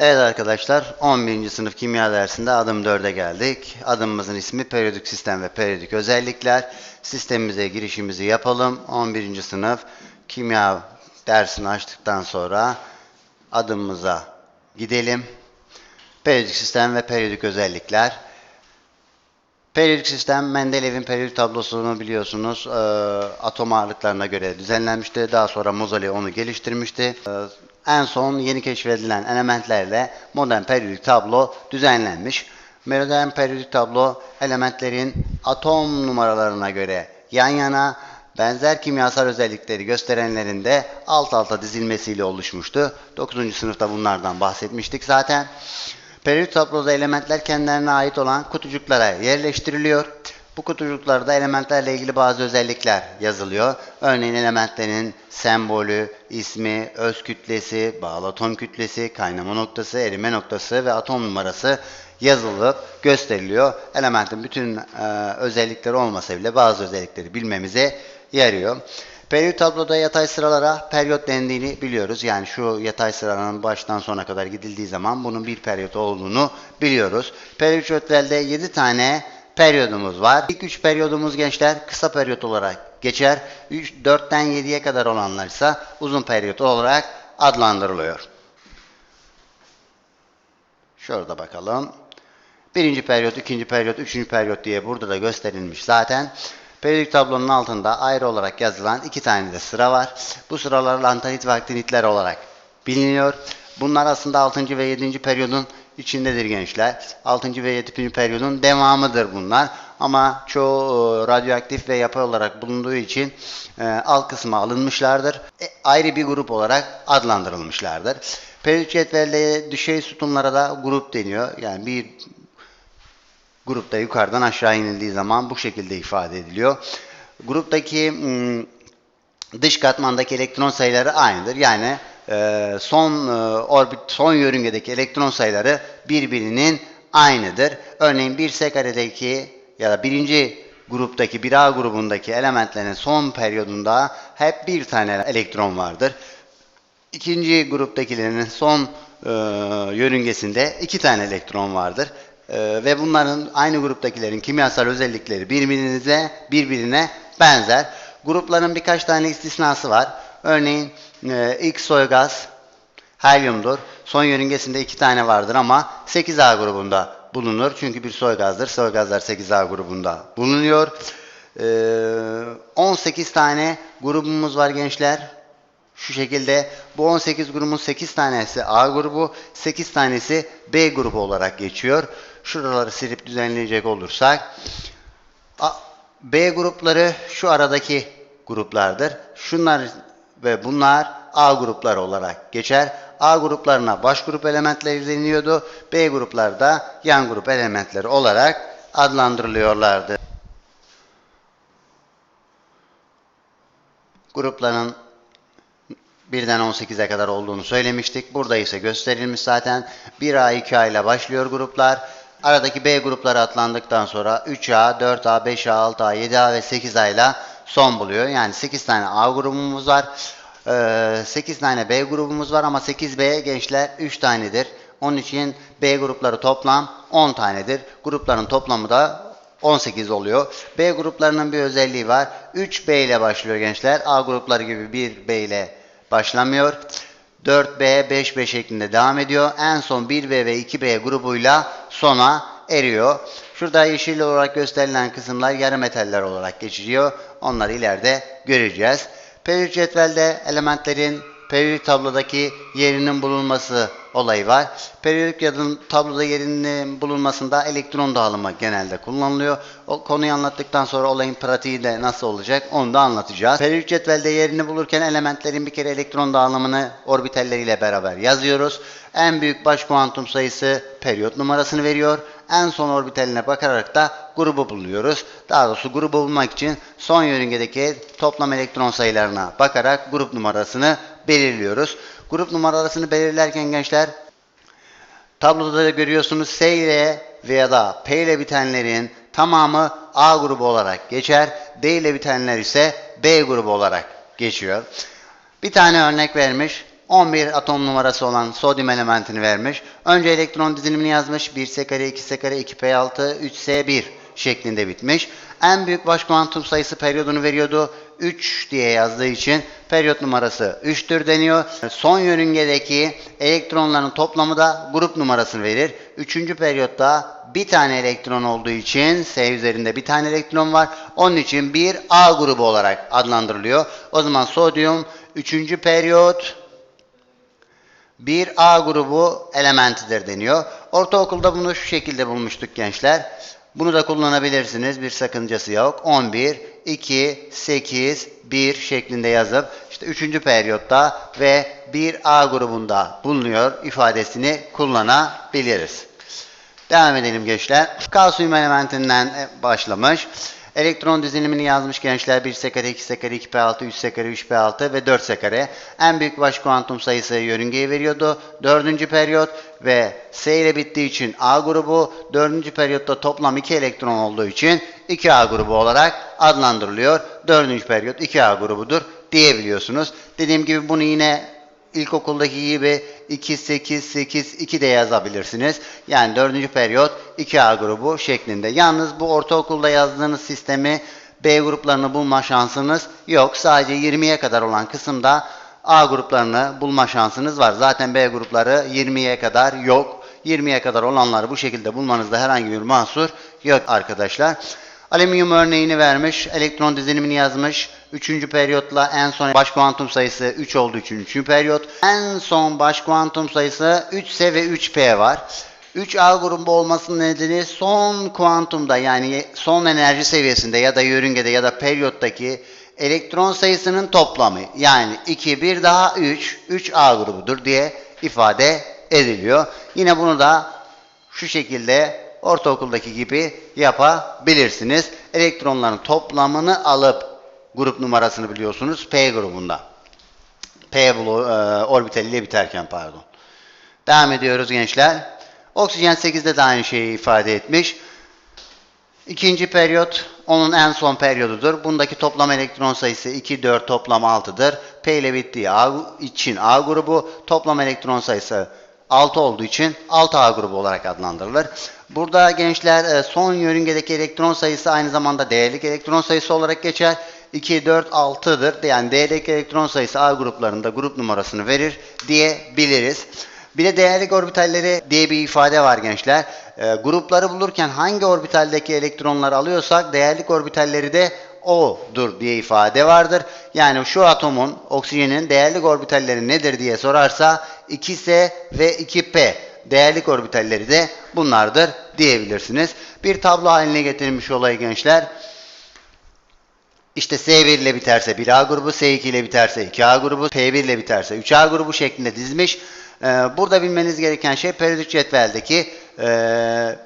Evet arkadaşlar 11. sınıf kimya dersinde adım 4'e geldik. Adımımızın ismi periyodik sistem ve periyodik özellikler. Sistemimize girişimizi yapalım. 11. sınıf kimya dersini açtıktan sonra adımımıza gidelim. Periyodik sistem ve periyodik özellikler. Periyodik sistem Mendelev'in periyodik tablosunu biliyorsunuz e, atom ağırlıklarına göre düzenlenmişti. Daha sonra Moseley onu geliştirmişti. E, en son yeni keşfedilen elementlerle modern periyodik tablo düzenlenmiş. Modern periyodik tablo elementlerin atom numaralarına göre yan yana benzer kimyasal özellikleri gösterenlerin de alt alta dizilmesiyle oluşmuştu. 9. sınıfta bunlardan bahsetmiştik zaten. Periyodik tabloda elementler kendilerine ait olan kutucuklara yerleştiriliyor. Bu kutucuklarda elementlerle ilgili bazı özellikler yazılıyor. Örneğin elementlerin sembolü, ismi, öz kütlesi, bağlı atom kütlesi, kaynama noktası, erime noktası ve atom numarası yazılıp gösteriliyor. Elementin bütün e, özellikleri olmasa bile bazı özellikleri bilmemize yarıyor. Periyot tabloda yatay sıralara periyot dendiğini biliyoruz. Yani şu yatay sıranın baştan sona kadar gidildiği zaman bunun bir periyot olduğunu biliyoruz. Periyotlerde 7 tane periyodumuz var. İlk 3 periyodumuz gençler kısa periyot olarak geçer. 3, 4'ten 7'ye kadar olanlar ise uzun periyot olarak adlandırılıyor. Şurada bakalım. Birinci periyot, ikinci periyot, üçüncü periyot diye burada da gösterilmiş zaten. Periyodik tablonun altında ayrı olarak yazılan iki tane de sıra var. Bu sıralar lantanit ve aktinitler olarak biliniyor. Bunlar aslında 6. ve 7. periyodun içindedir gençler. 6. ve 7. periyodun devamıdır bunlar. Ama çoğu e, radyoaktif ve yapay olarak bulunduğu için e, alt kısma alınmışlardır. E, ayrı bir grup olarak adlandırılmışlardır. Periyodik cetvelde düşey sütunlara da grup deniyor. Yani bir grupta yukarıdan aşağı inildiği zaman bu şekilde ifade ediliyor. Gruptaki ım, dış katmandaki elektron sayıları aynıdır. Yani e, son e, orbit son yörüngedeki elektron sayıları birbirinin aynıdır. Örneğin bir S ya da birinci gruptaki 1A grubundaki elementlerin son periyodunda hep bir tane elektron vardır. İkinci gruptakilerin son e, yörüngesinde iki tane elektron vardır. E, ve bunların aynı gruptakilerin kimyasal özellikleri birbirinize birbirine benzer. Grupların birkaç tane istisnası var. Örneğin e, ilk soy gaz helyumdur. Son yörüngesinde iki tane vardır ama 8A grubunda bulunur. Çünkü bir soy gazdır. Soy gazlar 8A grubunda bulunuyor. E, 18 tane grubumuz var gençler. Şu şekilde bu 18 grubun 8 tanesi A grubu, 8 tanesi B grubu olarak geçiyor. Şuraları silip düzenleyecek olursak A- B grupları şu aradaki gruplardır. Şunlar ve bunlar A grupları olarak geçer. A gruplarına baş grup elementleri deniliyordu. B gruplarda yan grup elementleri olarak adlandırılıyorlardı. Grupların birden 18'e kadar olduğunu söylemiştik. Burada ise gösterilmiş zaten. 1A, 2A ile başlıyor gruplar. Aradaki B grupları atlandıktan sonra 3A, 4A, 5A, 6A, 7A ve 8A ile son buluyor. Yani 8 tane A grubumuz var. Ee, 8 tane B grubumuz var ama 8B gençler 3 tanedir. Onun için B grupları toplam 10 tanedir. Grupların toplamı da 18 oluyor. B gruplarının bir özelliği var. 3B ile başlıyor gençler. A grupları gibi 1B ile başlamıyor. 4B, 5B şeklinde devam ediyor. En son 1B ve 2B grubuyla sona eriyor. Şurada yeşil olarak gösterilen kısımlar yarı metaller olarak geçiyor. Onları ileride göreceğiz. Periyodik cetvelde elementlerin periyodik tablodaki yerinin bulunması olayı var. Periyodik yadın tabloda yerinin bulunmasında elektron dağılımı genelde kullanılıyor. O konuyu anlattıktan sonra olayın pratiği de nasıl olacak onu da anlatacağız. Periyodik cetvelde yerini bulurken elementlerin bir kere elektron dağılımını orbitalleriyle beraber yazıyoruz. En büyük baş kuantum sayısı periyot numarasını veriyor. En son orbitaline bakarak da grubu buluyoruz. Daha doğrusu grubu bulmak için son yörüngedeki toplam elektron sayılarına bakarak grup numarasını belirliyoruz. Grup numarasını belirlerken gençler tabloda da görüyorsunuz S ile veya da P ile bitenlerin tamamı A grubu olarak geçer. D ile bitenler ise B grubu olarak geçiyor. Bir tane örnek vermiş. 11 atom numarası olan sodyum elementini vermiş. Önce elektron dizilimini yazmış. 1S kare, 2S kare, 2P6, 3S1 şeklinde bitmiş. En büyük baş kuantum sayısı periyodunu veriyordu. 3 diye yazdığı için periyot numarası 3'tür deniyor. Son yörüngedeki elektronların toplamı da grup numarasını verir. Üçüncü periyotta bir tane elektron olduğu için S üzerinde bir tane elektron var. Onun için bir A grubu olarak adlandırılıyor. O zaman sodyum 3. periyot bir A grubu elementidir deniyor. Ortaokulda bunu şu şekilde bulmuştuk gençler. Bunu da kullanabilirsiniz. Bir sakıncası yok. 11, 2, 8, 1 şeklinde yazıp işte 3. periyotta ve bir A grubunda bulunuyor ifadesini kullanabiliriz. Devam edelim gençler. Kalsiyum elementinden e, başlamış. Elektron dizilimini yazmış gençler. 1 sekare, 2 sekare, 2p6, 3 sekare, 3p6 ve 4 sekare. En büyük baş kuantum sayısı yörüngeyi veriyordu. Dördüncü periyot ve S ile bittiği için A grubu. Dördüncü periyotta toplam 2 elektron olduğu için 2A grubu olarak adlandırılıyor. Dördüncü periyot 2A grubudur diyebiliyorsunuz. Dediğim gibi bunu yine İlkokuldaki gibi 2, 8, 8, 2 de yazabilirsiniz. Yani 4. periyot 2A grubu şeklinde. Yalnız bu ortaokulda yazdığınız sistemi B gruplarını bulma şansınız yok. Sadece 20'ye kadar olan kısımda A gruplarını bulma şansınız var. Zaten B grupları 20'ye kadar yok. 20'ye kadar olanları bu şekilde bulmanızda herhangi bir mahsur yok arkadaşlar. Alüminyum örneğini vermiş, elektron dizilimini yazmış. Üçüncü periyotla en son baş kuantum sayısı 3 olduğu için üçüncü periyot. En son baş kuantum sayısı 3S ve 3P var. 3A grubu olmasının nedeni son kuantumda yani son enerji seviyesinde ya da yörüngede ya da periyottaki elektron sayısının toplamı. Yani 2, 1 daha 3, 3A grubudur diye ifade ediliyor. Yine bunu da şu şekilde ortaokuldaki gibi yapabilirsiniz. Elektronların toplamını alıp grup numarasını biliyorsunuz P grubunda. P bloğu e, orbitaliyle biterken pardon. Devam ediyoruz gençler. Oksijen 8'de de aynı şeyi ifade etmiş. İkinci periyot onun en son periyodudur. Bundaki toplam elektron sayısı 2, 4 toplam 6'dır. P ile bittiği A için A grubu toplam elektron sayısı 6 olduğu için 6A grubu olarak adlandırılır. Burada gençler e, son yörüngedeki elektron sayısı aynı zamanda değerlik elektron sayısı olarak geçer. 2, 4, 6'dır. Yani değerlik elektron sayısı A gruplarında grup numarasını verir diyebiliriz. Bir de değerlik orbitalleri diye bir ifade var gençler. E, grupları bulurken hangi orbitaldeki elektronları alıyorsak değerlik orbitalleri de O'dur diye ifade vardır. Yani şu atomun, oksijenin değerlik orbitalleri nedir diye sorarsa 2S ve 2P değerlik orbitalleri de bunlardır diyebilirsiniz. Bir tablo haline getirilmiş olayı gençler. İşte S1 ile biterse 1A grubu, S2 ile biterse 2A grubu, P1 ile biterse 3A grubu şeklinde dizmiş. Ee, burada bilmeniz gereken şey periyodik cetveldeki e,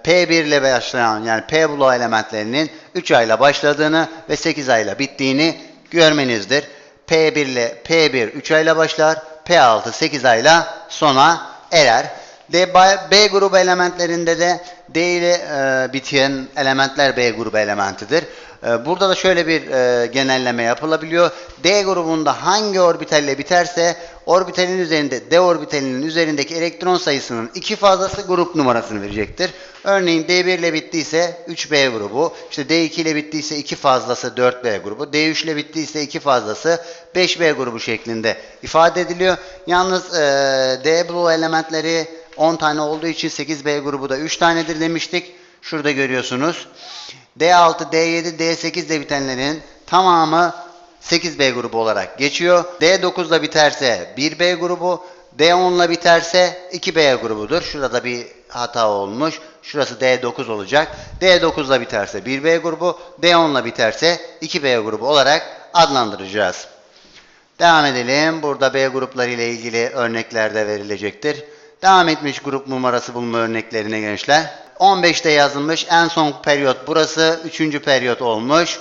P1 ile başlayan yani P bloğu elementlerinin 3 ayla başladığını ve 8 ayla bittiğini görmenizdir. P1 ile P1 3 ayla başlar, P6 8 ayla sona erer. D, B grubu elementlerinde de D ile e, biten elementler B grubu elementidir. E, burada da şöyle bir e, genelleme yapılabiliyor. D grubunda hangi orbitalle biterse orbitalin üzerinde D orbitalinin üzerindeki elektron sayısının iki fazlası grup numarasını verecektir. Örneğin D1 ile bittiyse 3B grubu, işte D2 ile bittiyse 2 fazlası 4B grubu, D3 ile bittiyse 2 fazlası 5B grubu şeklinde ifade ediliyor. Yalnız e, D bloğu elementleri 10 tane olduğu için 8B grubu da 3 tanedir demiştik. Şurada görüyorsunuz. D6, D7, D8 ile bitenlerin tamamı 8B grubu olarak geçiyor. D9 ile biterse 1B grubu, D10 ile biterse 2B grubudur. Şurada bir hata olmuş. Şurası D9 olacak. D9 ile biterse 1B grubu, D10 ile biterse 2B grubu olarak adlandıracağız. Devam edelim. Burada B grupları ile ilgili örnekler de verilecektir. Devam etmiş grup numarası bulma örneklerine gençler. 15'te yazılmış. En son periyot burası. 3. periyot olmuş.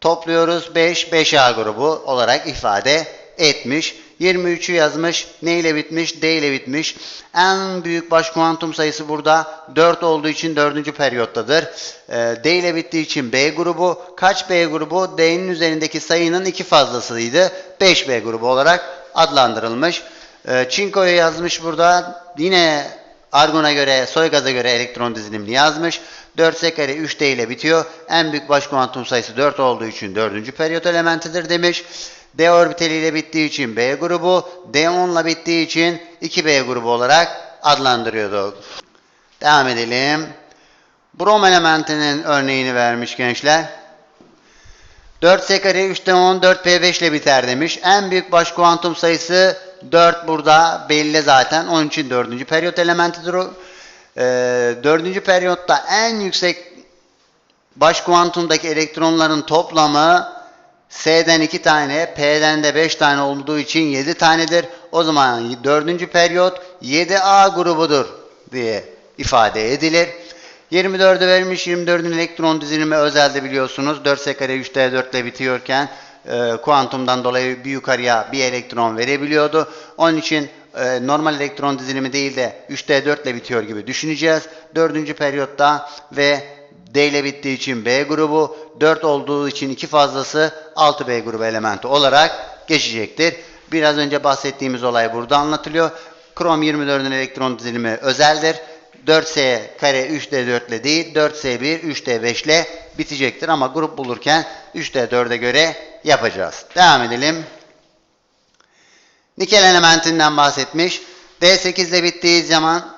Topluyoruz 5, 5A grubu olarak ifade etmiş. 23'ü yazmış. Ne ile bitmiş? D ile bitmiş. En büyük baş kuantum sayısı burada 4 olduğu için 4. periyottadır. Ee, D ile bittiği için B grubu. Kaç B grubu? D'nin üzerindeki sayının iki fazlasıydı. 5B grubu olarak adlandırılmış. E, çinkoyu yazmış burada. Yine argona göre, soy gaza göre elektron dizilimini yazmış. 4s kare 3d ile bitiyor. En büyük baş kuantum sayısı 4 olduğu için 4. periyot elementidir demiş. D orbitali ile bittiği için B grubu, D10 ile bittiği için 2B grubu olarak adlandırıyorduk. Devam edelim. Brom elementinin örneğini vermiş gençler. 4S kare 3'te 10 4P5 ile biter demiş. En büyük baş kuantum sayısı 4 burada belli zaten. Onun için 4. periyot elementidir o. 4. periyotta en yüksek baş kuantumdaki elektronların toplamı S'den 2 tane, P'den de 5 tane olduğu için 7 tanedir. O zaman 4. periyot 7A grubudur diye ifade edilir. 24'ü vermiş 24'ün elektron dizilimi özelde biliyorsunuz. 4S kare 3D 4 ile bitiyorken e, kuantumdan dolayı bir yukarıya bir elektron verebiliyordu. Onun için e, normal elektron dizilimi değil de 3D 4 ile bitiyor gibi düşüneceğiz. 4. periyotta ve D ile bittiği için B grubu, 4 olduğu için iki fazlası 6B grubu elementi olarak geçecektir. Biraz önce bahsettiğimiz olay burada anlatılıyor. Krom 24'ün elektron dizilimi özeldir. 4S kare 3D 4 ile değil 4S1 3D 5 ile bitecektir ama grup bulurken 3D 4'e göre yapacağız. Devam edelim. Nikel elementinden bahsetmiş. D8 ile bittiği zaman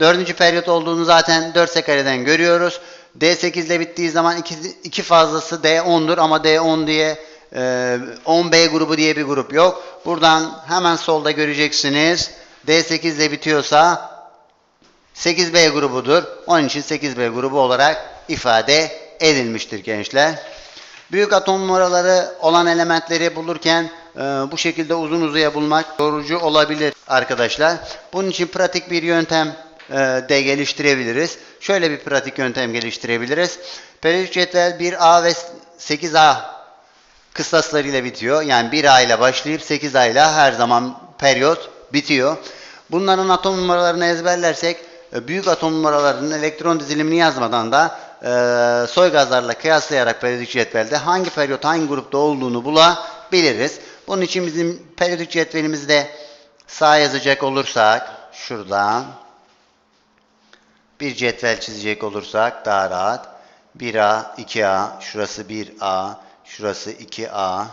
dördüncü periyot olduğunu zaten 4 kareden görüyoruz. D8 ile bittiği zaman iki, iki fazlası D10'dur ama D10 diye e, 10B grubu diye bir grup yok. Buradan hemen solda göreceksiniz. D8 ile bitiyorsa 8B grubudur. Onun için 8B grubu olarak ifade edilmiştir gençler. Büyük atom numaraları olan elementleri bulurken e, bu şekilde uzun uzuya bulmak yorucu olabilir arkadaşlar. Bunun için pratik bir yöntem e, de geliştirebiliriz. Şöyle bir pratik yöntem geliştirebiliriz. Periyodik cetvel 1A ve 8A kıstaslarıyla bitiyor. Yani 1A ile başlayıp 8A ile her zaman periyot bitiyor. Bunların atom numaralarını ezberlersek e, büyük atom numaralarının elektron dizilimini yazmadan da e, soy gazlarla kıyaslayarak periyodik cetvelde hangi periyot hangi grupta olduğunu bulabiliriz. Bunun için bizim periyodik cetvelimizde sağ yazacak olursak şuradan bir cetvel çizecek olursak daha rahat 1A, 2A, şurası 1A, şurası 2A,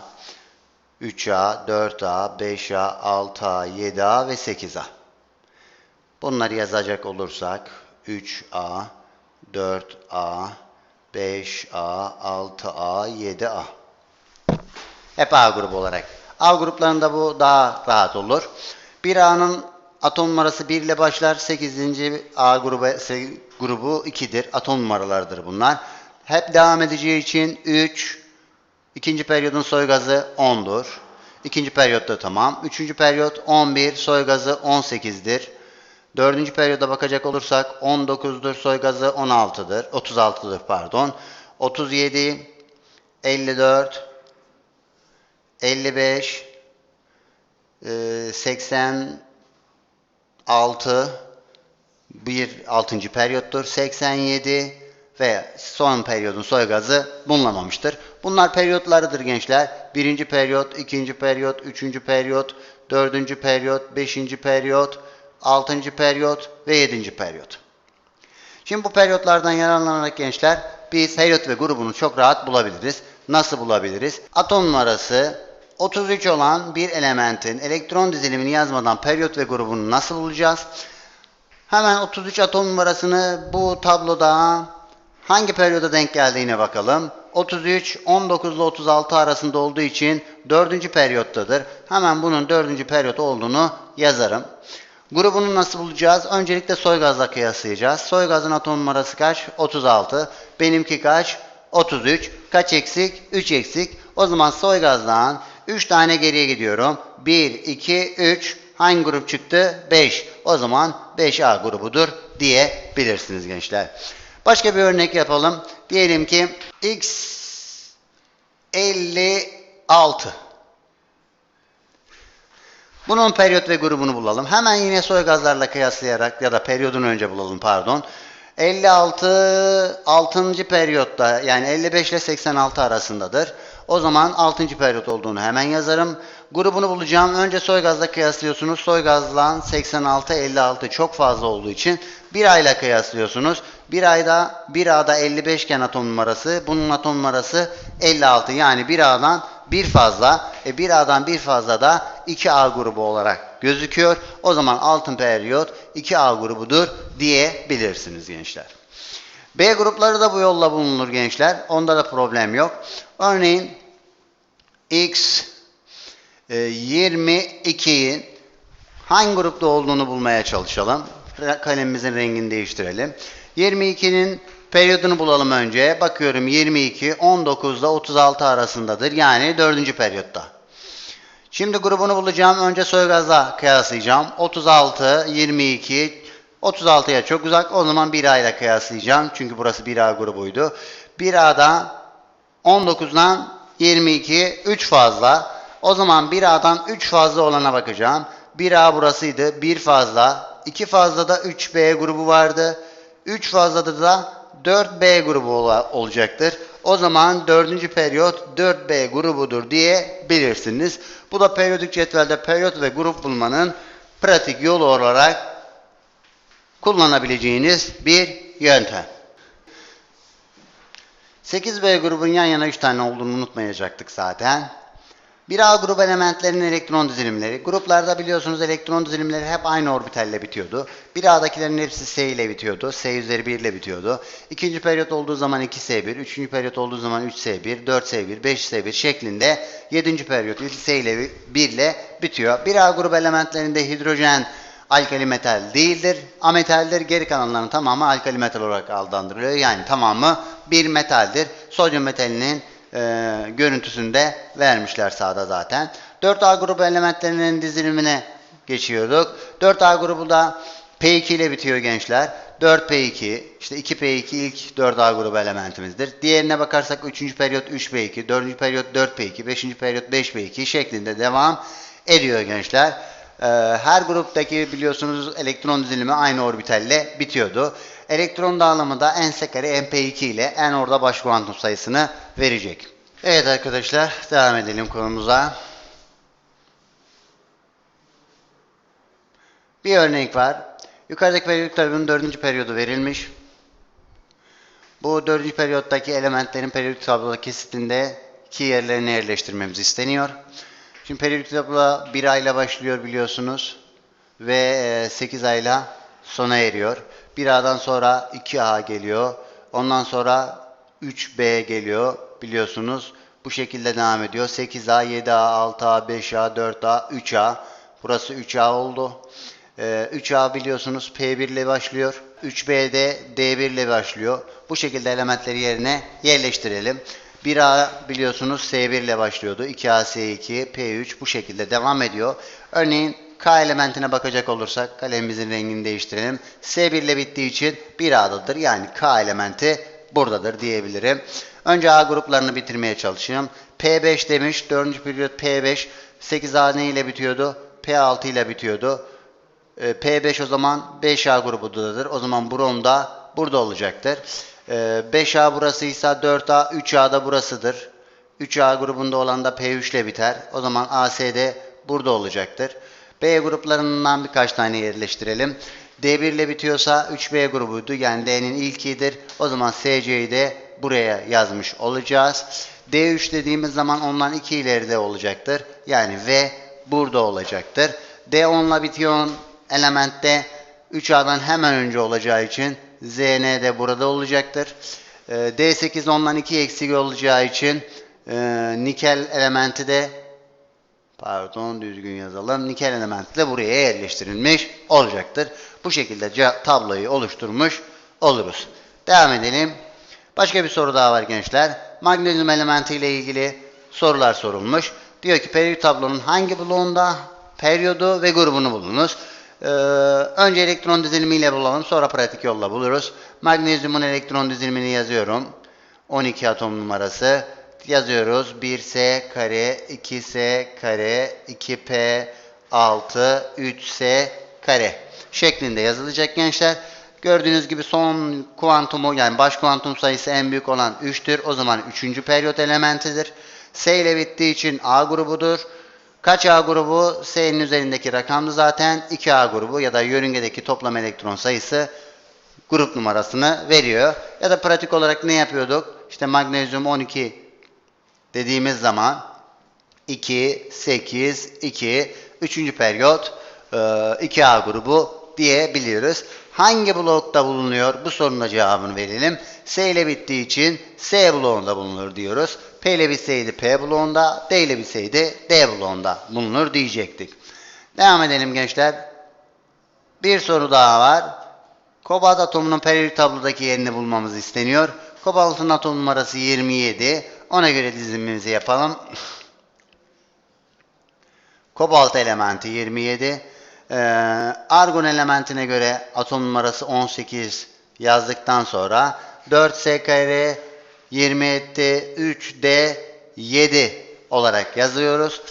3A, 4A, 5A, 6A, 7A ve 8A. Bunları yazacak olursak 3A, 4A, 5A, 6A, 7A. Hep A grubu olarak. A gruplarında bu daha rahat olur. 1A'nın atom numarası 1 ile başlar. 8. A grubu, grubu 2'dir. Atom numaralarıdır bunlar. Hep devam edeceği için 3, ikinci periyodun soy gazı 10'dur. İkinci periyotta tamam. Üçüncü periyot 11, soy gazı 18'dir. Dördüncü periyoda bakacak olursak 19'dur, soy gazı 16'dır. 36'dır pardon. 37, 54, 55, 86, bir 6. periyottur. 87 ve son periyodun soy gazı bulunamamıştır. Bunlar periyotlarıdır gençler. Birinci periyot, ikinci periyot, üçüncü periyot, dördüncü periyot, beşinci periyot, 6. periyot ve 7. periyot. Şimdi bu periyotlardan yararlanarak gençler biz periyot ve grubunu çok rahat bulabiliriz. Nasıl bulabiliriz? Atom numarası 33 olan bir elementin elektron dizilimini yazmadan periyot ve grubunu nasıl bulacağız? Hemen 33 atom numarasını bu tabloda hangi periyoda denk geldiğine bakalım. 33 19 ile 36 arasında olduğu için 4. periyottadır. Hemen bunun 4. periyot olduğunu yazarım. Grubunu nasıl bulacağız? Öncelikle soy gazla kıyaslayacağız. Soy gazın atom numarası kaç? 36. Benimki kaç? 33. Kaç eksik? 3 eksik. O zaman soy gazdan 3 tane geriye gidiyorum. 1, 2, 3. Hangi grup çıktı? 5. O zaman 5A grubudur diyebilirsiniz gençler. Başka bir örnek yapalım. Diyelim ki X 56. Bunun periyot ve grubunu bulalım. Hemen yine soy gazlarla kıyaslayarak ya da periyodunu önce bulalım pardon. 56 6. periyotta yani 55 ile 86 arasındadır. O zaman 6. periyot olduğunu hemen yazarım. Grubunu bulacağım. Önce soy gazla kıyaslıyorsunuz. Soy gazla 86 56 çok fazla olduğu için bir ayla kıyaslıyorsunuz. Bir ayda bir A'da 55 iken atom numarası. Bunun atom numarası 56. Yani bir A'dan bir fazla. E bir A'dan bir fazla da 2A grubu olarak gözüküyor. O zaman altın periyot 2A grubudur diyebilirsiniz gençler. B grupları da bu yolla bulunur gençler. Onda da problem yok. Örneğin X e, 22'nin hangi grupta olduğunu bulmaya çalışalım. Kalemimizin rengini değiştirelim. 22'nin periyodunu bulalım önce. Bakıyorum 22 19 ile 36 arasındadır. Yani 4. periyotta. Şimdi grubunu bulacağım. Önce soygazla kıyaslayacağım. 36, 22, 36'ya çok uzak. O zaman 1A ile kıyaslayacağım. Çünkü burası 1A grubuydu. 1A'da 19'dan 22, 3 fazla. O zaman 1A'dan 3 fazla olana bakacağım. 1A burasıydı. 1 fazla. 2 fazla da 3B grubu vardı. 3 fazlada da 4B grubu ola- olacaktır. O zaman 4. periyot 4B grubudur diyebilirsiniz. Bu da periyodik cetvelde periyot ve grup bulmanın pratik yolu olarak kullanabileceğiniz bir yöntem. 8B grubun yan yana 3 tane olduğunu unutmayacaktık zaten. 1A grup elementlerinin elektron dizilimleri. Gruplarda biliyorsunuz elektron dizilimleri hep aynı orbitalle bitiyordu. 1A'dakilerin hepsi S ile bitiyordu. S üzeri 1 ile bitiyordu. İkinci periyot olduğu zaman 2S1, üçüncü periyot olduğu zaman 3S1, 4S1, 5S1 şeklinde 7. periyot S ile 1 ile bitiyor. 1A grup elementlerinde hidrojen alkali metal değildir. Ametaldir. Geri kalanların tamamı alkali metal olarak adlandırılıyor. Yani tamamı bir metaldir. Sodyum metalinin e, görüntüsünü de vermişler sağda zaten. 4A grubu elementlerinin dizilimine geçiyorduk. 4A grubu da P2 ile bitiyor gençler. 4P2, işte 2P2 ilk 4A grubu elementimizdir. Diğerine bakarsak 3. periyot 3P2, 4. periyot 4P2, 5. periyot 5P2 şeklinde devam ediyor gençler. Ee, her gruptaki biliyorsunuz elektron dizilimi aynı orbitalle bitiyordu. Elektron dağılımı da n kare mp2 ile n orada baş kuantum sayısını verecek. Evet arkadaşlar devam edelim konumuza. Bir örnek var. Yukarıdaki periyodik tablonun dördüncü periyodu verilmiş. Bu dördüncü periyottaki elementlerin periyodik tabloda kesitinde iki yerlerine yerleştirmemiz isteniyor. Şimdi periyodik tablo 1 ayla başlıyor biliyorsunuz ve 8 ayla sona eriyor. 1A'dan sonra 2A geliyor. Ondan sonra 3B geliyor biliyorsunuz. Bu şekilde devam ediyor. 8A, 7A, 6A, 5A, 4A, 3A. Burası 3A oldu. Ee, 3A biliyorsunuz P1 ile başlıyor. 3B'de D1 ile başlıyor. Bu şekilde elementleri yerine yerleştirelim. 1A biliyorsunuz S1 ile başlıyordu. 2A, S2, P3 bu şekilde devam ediyor. Örneğin K elementine bakacak olursak kalemimizin rengini değiştirelim. S1 ile bittiği için 1A'dadır. Yani K elementi buradadır diyebilirim. Önce A gruplarını bitirmeye çalışayım. P5 demiş. 4. periyot P5. 8A ne ile bitiyordu? P6 ile bitiyordu. E, P5 o zaman 5A grubudadır. O zaman brom da burada olacaktır. E, 5A burasıysa 4A, 3A da burasıdır. 3A grubunda olan da P3 ile biter. O zaman AC de burada olacaktır. B gruplarından birkaç tane yerleştirelim. D1 ile bitiyorsa 3B grubuydu. Yani D'nin ilkidir. O zaman SC'yi de buraya yazmış olacağız. D3 dediğimiz zaman ondan 2 ileride olacaktır. Yani V burada olacaktır. D10 ile bitiyor elementte 3A'dan hemen önce olacağı için ZN de burada olacaktır. Ee, D8 ondan 2 eksik olacağı için e, nikel elementi de pardon düzgün yazalım. Nikel elementi de buraya yerleştirilmiş olacaktır. Bu şekilde tabloyu oluşturmuş oluruz. Devam edelim. Başka bir soru daha var gençler. Magnezyum elementi ile ilgili sorular sorulmuş. Diyor ki periyodik tablonun hangi bloğunda periyodu ve grubunu bulunuz. Ee, önce elektron dizilimiyle bulalım. Sonra pratik yolla buluruz. Magnezyumun elektron dizilimini yazıyorum. 12 atom numarası. Yazıyoruz. 1S kare, 2S kare, 2P, 6, 3S kare şeklinde yazılacak gençler. Gördüğünüz gibi son kuantumu yani baş kuantum sayısı en büyük olan 3'tür. O zaman 3. periyot elementidir. S ile bittiği için A grubudur. Kaç A grubu? S'nin üzerindeki rakamdı zaten. 2A grubu ya da yörüngedeki toplam elektron sayısı grup numarasını veriyor. Ya da pratik olarak ne yapıyorduk? İşte magnezyum 12 dediğimiz zaman 2, 8, 2, 3. periyot e, 2A grubu diyebiliyoruz. Hangi blokta bulunuyor? Bu sorunun cevabını verelim. S ile bittiği için S bloğunda bulunur diyoruz. P ile bitseydi P bloğunda, D ile bitseydi D bloğunda bulunur diyecektik. Devam edelim gençler. Bir soru daha var. Kobalt atomunun periyodik tablodaki yerini bulmamız isteniyor. Kobaltın atom numarası 27. Ona göre dizimimizi yapalım. Kobalt elementi 27. Ee, argon elementine göre atom numarası 18 yazdıktan sonra 4 SKR 27 3D 7 olarak yazıyoruz.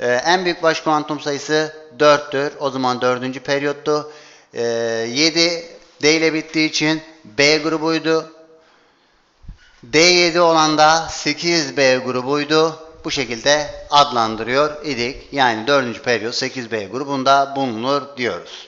Ee, en büyük baş kuantum sayısı 4'tür. O zaman 4. periyottu. Ee, 7 D ile bittiği için B grubuydu. D7 olan da 8B grubuydu. Bu şekilde adlandırıyor idik. Yani 4. periyot 8B grubunda bulunur diyoruz.